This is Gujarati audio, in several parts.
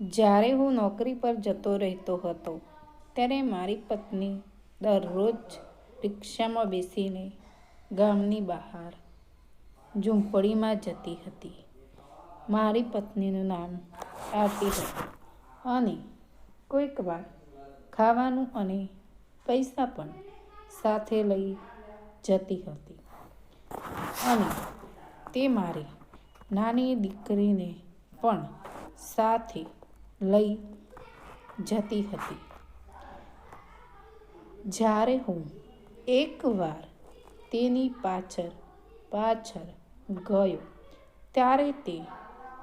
જ્યારે હું નોકરી પર જતો રહેતો હતો, ત્યારે મારી પત્ની દરરોજ રિક્ષામાં બેસીને ગામની બહાર ઝૂંપડીમાં જતી હતી. મારી પત્નીનું નામ આરતી હતું અને કોઈક વાર ખાવાનું અને પૈસા પણ સાથે લઈ જતી હતી. અને તે મારી નાની દીકરીને પણ સાથે લઈ જતી હતી. જ્યારે હું એકવાર તેની પાછળ પાછળ ગયો, ત્યારે તે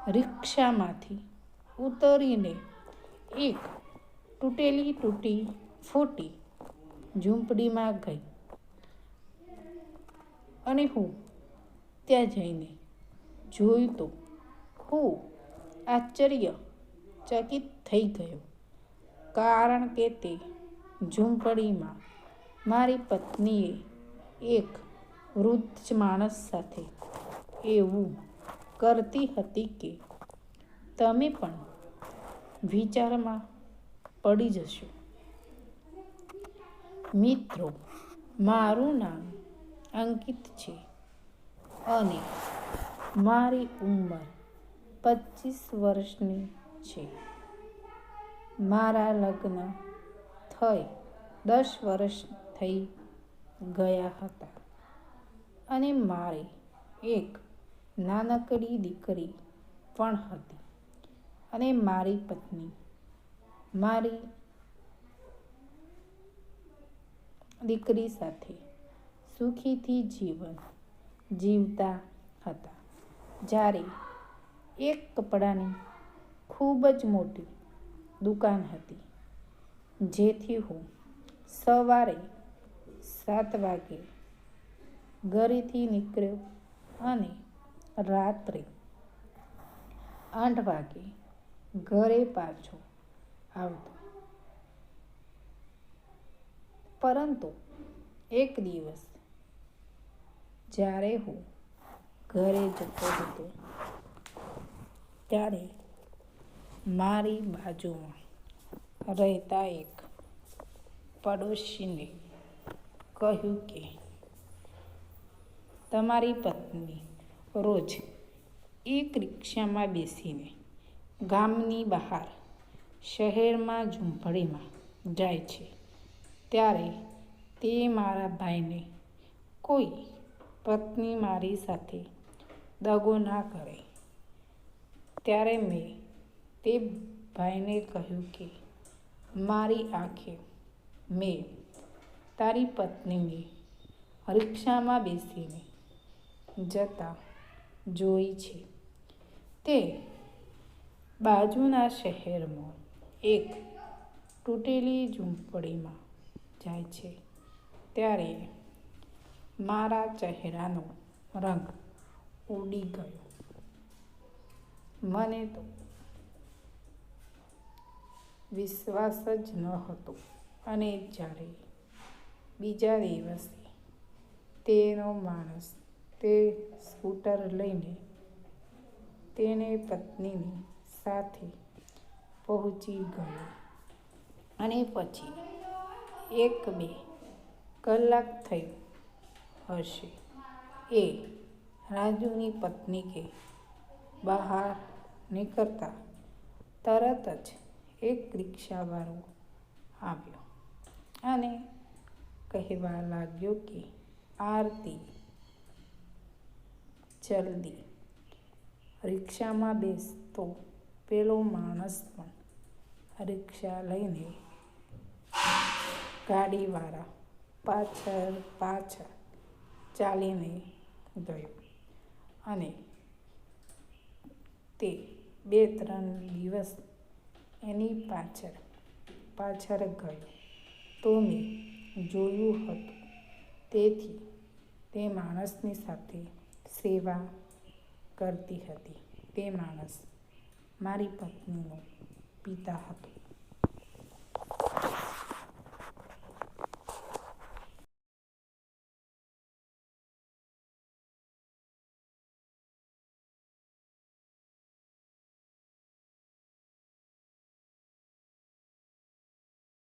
રિક્ષામાંથી ઉતરીને એક તૂટેલી તૂટી ફૂટી ઝૂંપડીમાં ગઈ અને હું ત્યાં જઈને જોયું તો હું આશ્ચર્યચકિત થઈ ગયો. કારણ કે તે ઝૂંપડીમાં મારી પત્નીએ એક વૃદ્ધ માણસ સાથે એવું કરતી હતી કે તમે પણ વિચારમાં પડી જશો. મિત્રો, મારું નામ અંકિત છે અને મારી ઉંમર પચીસ વર્ષની છે. મારા લગ્ન થઈ દસ વર્ષ થઈ ગયા હતા અને મારે એક નાનકડી દીકરી પણ હતી અને મારી પત્ની. મારી દીકરી સાથે સુખીથી જીવન જીવતા હતા. જ્યારે એક કપડાની ખૂબ જ મોટી દુકાન હતી. જેથી હું સવારે સાત વાગે ઘરેથી નીકળ્યો અને રાત્રે આઠ વાગે ઘરે પાછો આવતો. પરંતુ એક દિવસ જ્યારે હું ઘરે જતો હતો, ત્યારે મારી બાજુમાં રહેતા એક પડોશીને કહ્યું કે, તમારી પત્ની રોજ એક રિક્ષામાં બેસીને ગામની બહાર શહેરમાં ઝૂંપડીમાં જાય છે. ત્યારે તે મારા ભાઈને કોઈ પત્ની મારી સાથે દગો ના કરે. ત્યારે મેં તે ભાઈને કહ્યું કે, મારી આંખે મેં તારી પત્નીને રિક્ષામાં બેસીને જતા જોઈ છે. તે બાજુના શહેરમાં એક તૂટેલી ઝૂંપડીમાં જાય છે. ત્યારે મારા ચહેરાનો રંગ ઉડી ગયો. મને તો વિશ્વાસ જ ન હતો. અને જ્યારે બીજા દિવસે તેનો માણસ તે સ્કૂટર લઈને તેને પત્નીની સાથે પહોંચી ગયો. અને પછી એક બે કલાક થયું હશે. એ રાજુની પત્ની કે બહાર નીકળતા તરત જ એક રિક્ષાવાળો આવ્યો. અને કહેવા લાગ્યો કે, આરતી, જલ્દી. રિક્ષામાં બેસતો પેલો માણસ પણ રિક્ષા લઈને ગાડીવાળા પાછળ પાછળ ચાલીને ગયો. અને તે બે ત્રણ દિવસ એની પાછળ પાછળ ગયો. તો મેં જોયું હતું. તેથી તે માણસની સાથે સેવા કરતી હતી. તે માણસ મારી પત્નીનો પિતા હતો.